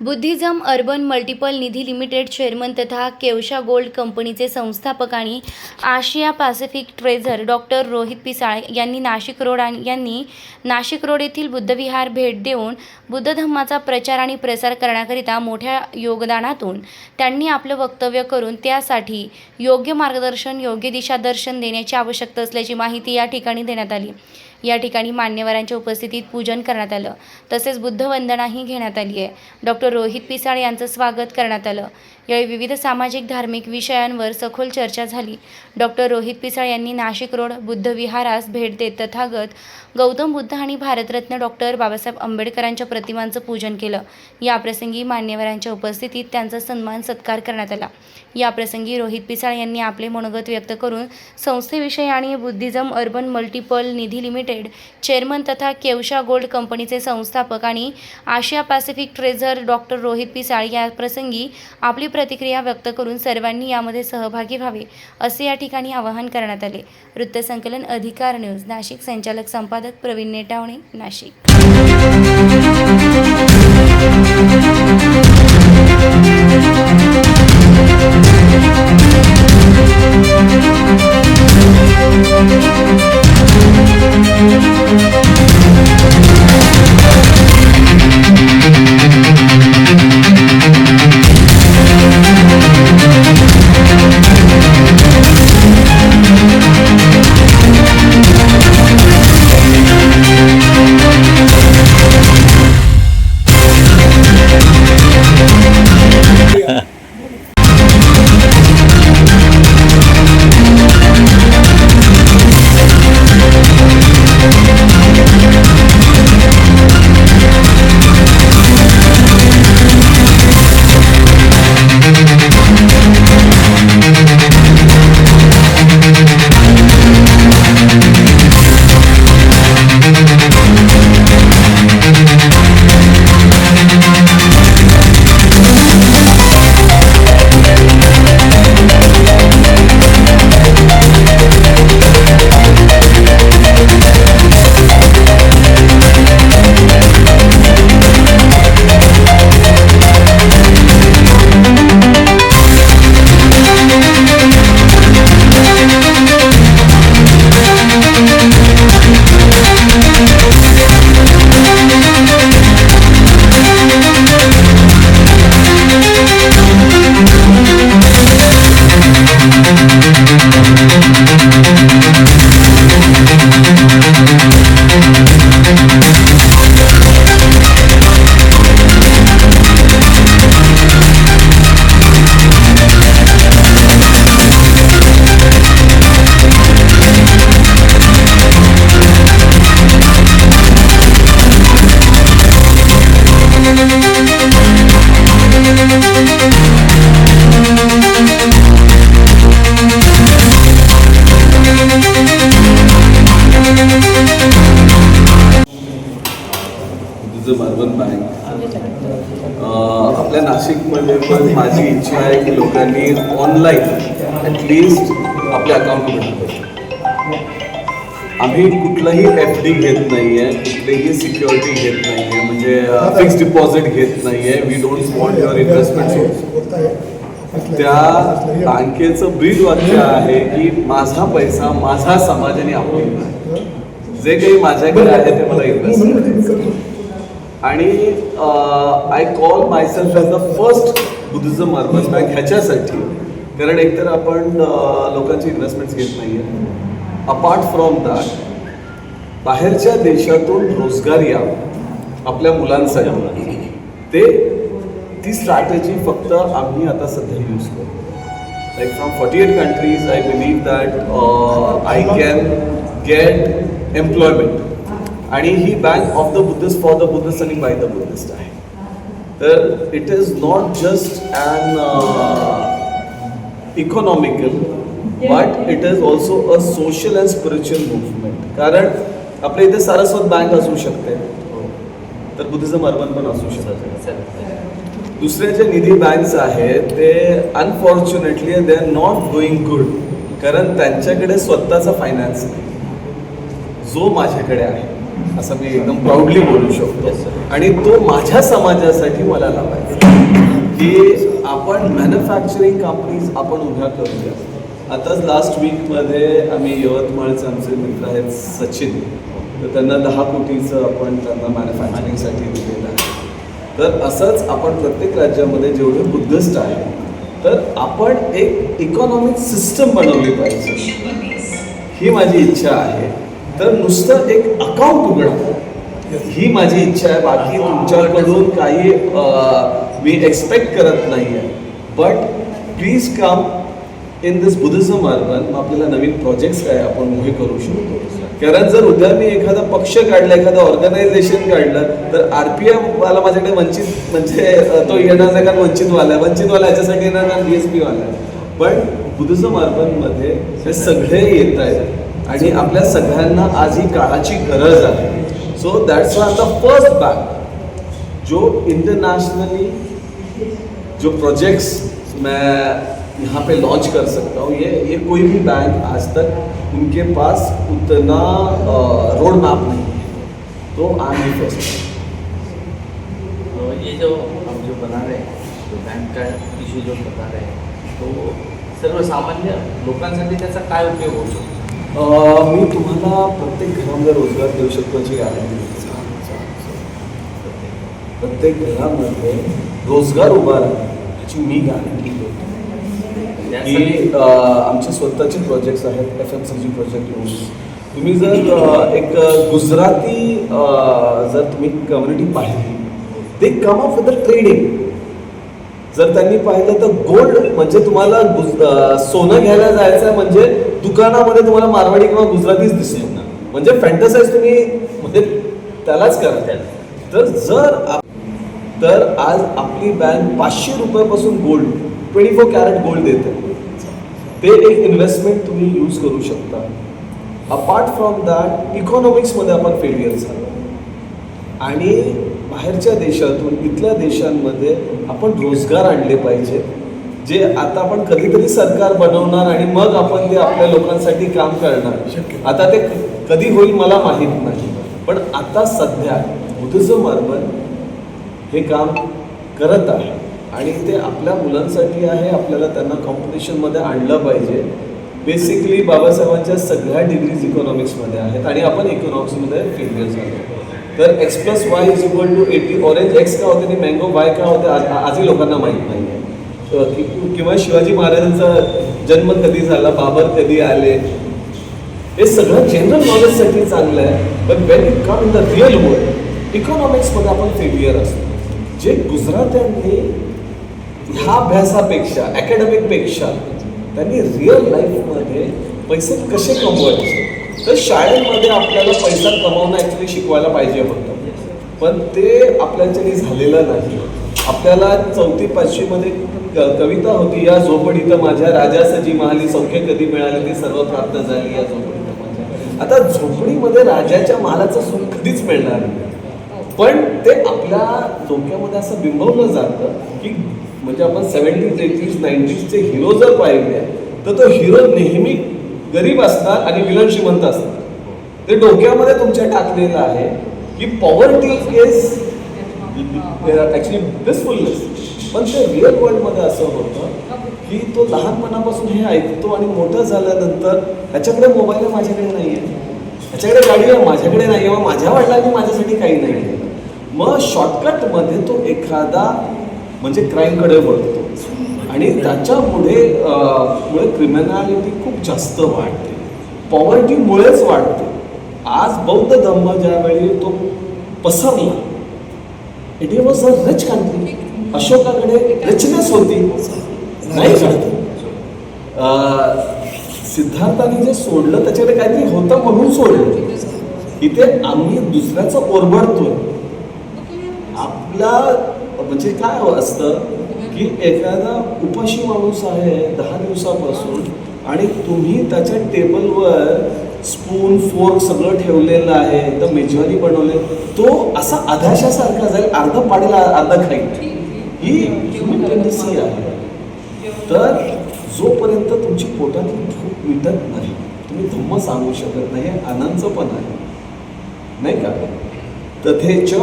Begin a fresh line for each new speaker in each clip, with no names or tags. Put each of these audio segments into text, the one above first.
Buddhism urban multiple Nidhi limited chairman तथा केवशा gold कंपनीचे संस्थापक आणि Asia Pacific treasurer doctor Rohit Pisal यांनी नाशिक रोड यांनी नाशिक रोड येथील बुद्धविहार भेट देऊन बुद्ध धम्माचा प्रचार आणि प्रसार करण्याकरिता मोठ्या योगदानातून त्यांनी आपलं वक्तव्य करून त्यासाठी योग्य मार्गदर्शन योग्य दिशादर्शन देण्याची आवश्यकता असल्याची माहिती या ठिकाणी देण्यात आली. या ठिकाणी मान्यवरांच्या उपस्थितीत पूजन करण्यात आलं. तसेच बुद्धवंदनाही घेण्यात आली आहे. डॉक्टर रोहित पिसाळ यांचं स्वागत करण्यात आलं. यावेळी विविध सामाजिक धार्मिक विषयांवर सखोल चर्चा झाली. डॉक्टर रोहित पिसाळ यांनी नाशिक रोड बुद्धविहारास भेट देत तथागत गौतम बुद्ध आणि भारतरत्न डॉक्टर बाबासाहेब आंबेडकरांच्या प्रतिमांचं पूजन केलं. याप्रसंगी मान्यवरांच्या उपस्थितीत त्यांचा सन्मान सत्कार करण्यात आला. याप्रसंगी रोहित पिसाळ यांनी आपले मनोगत व्यक्त करून संस्थेविषयी आणि Buddhism urban multiple Nidhi limited chairman तथा केवशा गोल्ड कंपनीचे संस्थापक आणि Asia Pacific treasurer doctor Rohit Pisal या प्रसंगी आपली प्रतिक्रिया व्यक्त करून सर्वांनी यामध्ये सहभागी व्हावे असे या ठिकाणी आवाहन करण्यात आले. वृत्तसंकलन अधिकार न्यूज नाशिक. संचालक संपादक प्रवीण नेटावणे नाशिक.
तुझं अर्बन बँक आपल्या नाशिकमध्ये पण माझी इच्छा आहे की लोकांनी ऑनलाईन ॲटलिस्ट आपले अकाउंट उघडले आम्ही कुठलंही एफ डी घेत नाही आहे कुठलीही सिक्युरिटी घेत नाही आहे म्हणजे फिक्स डिपॉझिट घेत नाही आहे we don't want your investment त्या बँकेचं ब्रीद वाक्य आहे की माझा पैसा माझा समाज आणि आपली जे काही माझ्याकडे आहे ते मला इन्व्हेस्ट आणि I call myself as the first Buddhism urban bank ह्याच्यासाठी. कारण एकतर आपण लोकांची इन्व्हेस्टमेंट्स घेत नाही आहे अपार्ट फ्रॉम दॅट बाहेरच्या देशातून रोजगार यावा आपल्या मुलांसाठी. ते ती स्ट्रॅटेजी फक्त आम्ही आता सध्या यूज करतो. Like from forty eight countries I believe that I can get employment आणि ही bank of the Buddhist for the Buddhist आणि बाय द बुद्धिस्ट आहे. तर it is not just an economical but it is also a social and spiritual movement कारण आपल्या इथे Saraswat bank असू शकते. तर बुद्धिझम अर्बन पण असू शकते. दुसरे जे निधी बँक्स आहेत ते unfortunately they are not going good कारण त्यांच्याकडे स्वतःचा फायनान्स नाही. जो माझ्याकडे आहे. असं मी एकदम प्राऊडली बोलू शकतो. आणि तो माझ्या समाजासाठी मला लावायचा. की आपण मॅन्युफॅक्चरिंग कंपनीज आपण उभ्या करूया. आताच लास्ट वीकमध्ये आम्ही यवतमाळचे आमचे मित्र आहेत सचिन. तर त्यांना दहा कोटीचं आपण त्यांना मॅन्युफॅक्चरिंगसाठी दिलेलं आहे. तर असंच आपण प्रत्येक राज्यामध्ये जेवढे बुद्धिस्ट आहेत तर आपण एक इकॉनॉमिक सिस्टम बनवली पाहिजे. ही माझी इच्छा आहे. तर नुसतं एक अकाउंट उघडा ही माझी इच्छा आहे. बाकी तुमच्याकडून काही मी एक्सपेक्ट करत नाही आहे. But please come in this Buddhism urban आपल्याला नवीन प्रोजेक्ट्स काय आपण उभे करू शकतो. कारण जर उद्या मी एखादा पक्ष काढला एखादं ऑर्गनायझेशन काढलं तर आर पी एफ वाला माझ्याकडे वंचित म्हणजे तो येणार नाही कारण वंचितवाला आहे. वंचितवाला याच्यासाठी येणार कारण बी एस पी वाला आहे. पण बुद्धिझम अर्बनमध्ये हे सगळे येत आहेत. आणि आपल्या सगळ्यांना आज ही काळाची गरज आहे. So that's one the first bank जो इंटरनेशनली जो प्रोजेक्ट्स मैं यहाँ पे लॉन्च कर सकता हूँ ये ये कोई भी बैंक आज तक उनके पास उतना रोड मैप नहीं है। तो आई एम फर्स्ट
तो ये जो हम जो बना रहे हैं जो बैंक का इश्यू जो बता रहे हैं तो सर्वसामान्य लोकांसाठी त्याचा काय उपयोग होऊ शकतो?
मी तुम्हाला प्रत्येक घरामध्ये रोजगार देऊ शकतो याची गॅरंटी प्रत्येक घरामध्ये रोजगार उभा राहणार याची मी गॅरंटी देतो. की आमचे स्वतःचे प्रोजेक्ट्स आहेत F M C G project loans तुम्ही जर एक गुजराती जर तुम्ही कम्युनिटी पाहिली ते कम ऑफ द ट्रेडिंग जर त्यांनी पाहिलं तर गोल्ड म्हणजे तुम्हाला सोनं घ्यायला जायचं आहे म्हणजे दुकानामध्ये तुम्हाला मारवाडी किंवा गुजरातीच दिसतो म्हणजे फॅन्टसाईज तुम्ही म्हणजे त्यालाच करता तर जर तर आज आपली बँक पाचशे रुपयापासून gold twenty four carat gold देते. ते एक इन्व्हेस्टमेंट तुम्ही यूज करू शकता. अपार्ट फ्रॉम दॅट इकॉनॉमिक्समध्ये आपण फेलियर झालो. आणि बाहेरच्या देशातून इथल्या देशांमध्ये आपण रोजगार आणले पाहिजे. जे आता आपण कधीतरी सरकार बनवणार आणि मग आपण ते आपल्या लोकांसाठी काम करणार. आता ते कधी होईल मला माहीत नाही. पण आता सध्या बुद्धिझम अर्बन हे काम करत आहे. आणि ते आपल्या मुलांसाठी आहे. आपल्याला त्यांना कॉम्पिटिशनमध्ये आणलं पाहिजे. बेसिकली बाबासाहेबांच्या सगळ्या डिग्रीज इकॉनॉमिक्समध्ये आहेत आणि आपण इकॉनॉमिक्समध्ये फेलियर झालो तर X plus Y is equal to eighty orange X का होते आणि मँगो वाय का होते आज आजही लोकांना माहीत नाही. किंवा शिवाजी महाराजांचा जन्म कधी झाला बाबर कधी आले? हे सगळं जनरल नॉलेजसाठी चांगलं आहे. पण when it come in the real world इकॉनॉमिक्समध्ये आपण फेलियर असतो. जे गुजरात्यांनी ह्या अभ्यासापेक्षा अकॅडमिकपेक्षा त्यांनी रिअल लाईफमध्ये पैसे कसे कमवायचे? तर शाळेमध्ये आपल्याला पैसा कमावणं ॲक्च्युली शिकवायला पाहिजे होतं. पण ते आपल्याच्याने झालेलं नाही. आपल्याला चौथी पाचवीमध्ये कविता होती या झोपडीत माझ्या राजासजी महाली सौख्य कधी मिळाले ते सर्व प्राप्त झाली या झोपडीत माझ्या. आता झोपडीमध्ये राजाच्या मालाचं सुख कधीच मिळणार नाही. पण ते आपल्या डोक्यामध्ये असं बिंबवलं जातं की म्हणजे आपण सेवन्टीज एटीज नाईन्टीजचे हिरो जर पाहिले तर तो हिरो नेहमी गरीब असणार आणि विलन श्रीमंत असणार ते डोक्यामध्ये तुमच्या टाकलेलं आहे की पॉवर्टी इज ॲक्च्युली ब्लिसफुलनेस पण ते रिअल वर्ल्डमध्ये असं होतं की तो लहानपणापासून हे ऐकतो आणि मोठं झाल्यानंतर ह्याच्याकडे मोबाईल आहे माझ्याकडे नाही आहे ह्याच्याकडे गाडी आहे माझ्याकडे नाही आहे माझ्या वडिलांनी माझ्यासाठी काही नाही आहे मग शॉर्टकटमध्ये तो एखादा म्हणजे क्राईमकडे वळतो. आणि त्याच्यामुळे मुळे क्रिमिनॅलिटी खूप जास्त वाढते. पॉवर्टीमुळेच वाढते. आज बौद्ध धम्म ज्यावेळी तो पसरला it was a rich country अशोकाकडे richness होती. नाही का सिद्धार्थाने जे सोडलं त्याच्याकडे काहीतरी होतं म्हणून सोडलं. इथे आम्ही दुसऱ्याचं ओरबडतोय आपला म्हणजे काय हो असतं की एखादा उपाशी माणूस आहे दहा दिवसापासून आणि तुम्ही त्याच्या टेबलवर स्पून फोर्क सगळं ठेवलेलं आहे एकदम मेजवानी बनवले तो असा अधाशासारखा जाईल अर्ध पाडेल अर्ध खाईल ही ह्युमन टेंडन्सी आहे. तर जोपर्यंत तुमची पोटातली भूक मिटत नाही तुम्ही धम्म सांगू शकत नाही हे आनंदचं पण आहे. नाही का? तथेच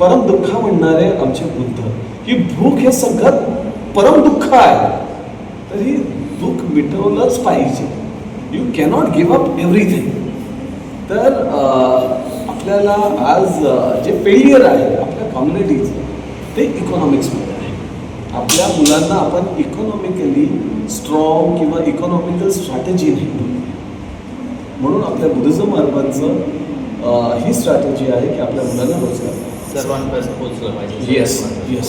परम दुःख म्हणणारे आमचे बुद्ध ही भूक हे सगळ्यात परम दुःख आहे. तर ही दुःख मिटवलंच पाहिजे. You cannot give up everything तर आपल्याला आज जे फेलियर आहे आपल्या कम्युनिटीचं ते इकॉनॉमिक्समध्ये आहे आपल्या मुलांना आपण इकॉनॉमिकली स्ट्रॉंग किंवा इकॉनॉमिकल स्ट्रॅटेजी नाही. म्हणून आपल्या बुद्धिझम अं, ही स्ट्रॅटेजी आहे की आपल्या मुलांना रोजगार.
सर्वांपर्यंत पोहोचलं पाहिजे.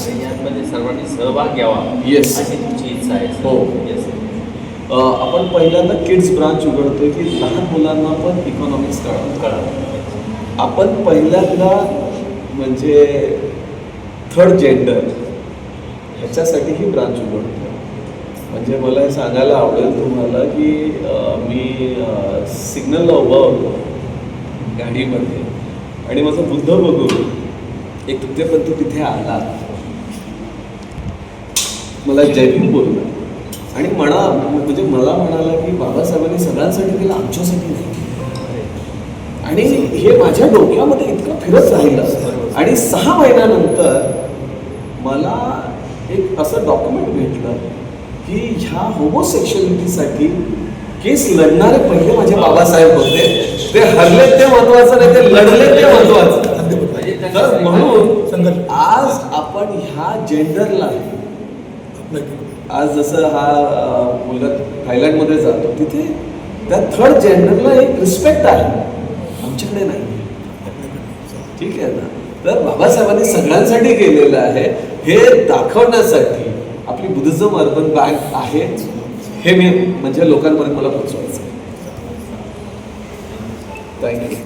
आणि यामध्ये सर्वांनी सहभाग घ्यावा. अशी तुमची इच्छा आहे
हो. अं, आपण पहिल्यांदा किड्स ब्रांच उघडतोय की लहान मुलांना पण इकॉनॉमिक्स कळावं
कळा
आपण पहिल्यांदा म्हणजे थर्ड जेंडर ह्याच्यासाठी ही ब्रांच उघडतो. म्हणजे मला हे सांगायला आवडेल तुम्हाला की मी सिग्नलला उभा होतो गाडीमध्ये आणि माझा बुद्ध बघून एक तृतीयपंथ तिथे आला. मला जयभीम बोलला. आणि म्हणा म्हणजे मला म्हणाला की बाबासाहेबांनी सगळ्यांसाठी केलं आमच्यासाठी नाही. आणि हे माझ्या डोक्यामध्ये इतकं फिरत राहिलं. आणि सहा महिन्यानंतर मला एक असं डॉक्युमेंट भेटलं की ह्या होमोसेक्शुअलिटीसाठी केस लढणारे पहिले माझे बाबासाहेब होते. ते हरले ते महत्वाचं नाही ते लढले ते महत्वाचं. तर म्हणून आज आपण ह्या जेंडरला आज जसं हा मुलगा थायलंडमध्ये जातो तिथे त्या थर्ड जेंडरला एक रिस्पेक्ट आहे. आमच्याकडे नाही. ठीक आहे ना? तर बाबासाहेबांनी सगळ्यांसाठी केलेलं आहे. हे दाखवण्यासाठी आपली बुद्धिझम अर्बन बँक आहे. हे मी म्हणजे लोकांपर्यंत मला पोहोचवायचं थँक्यू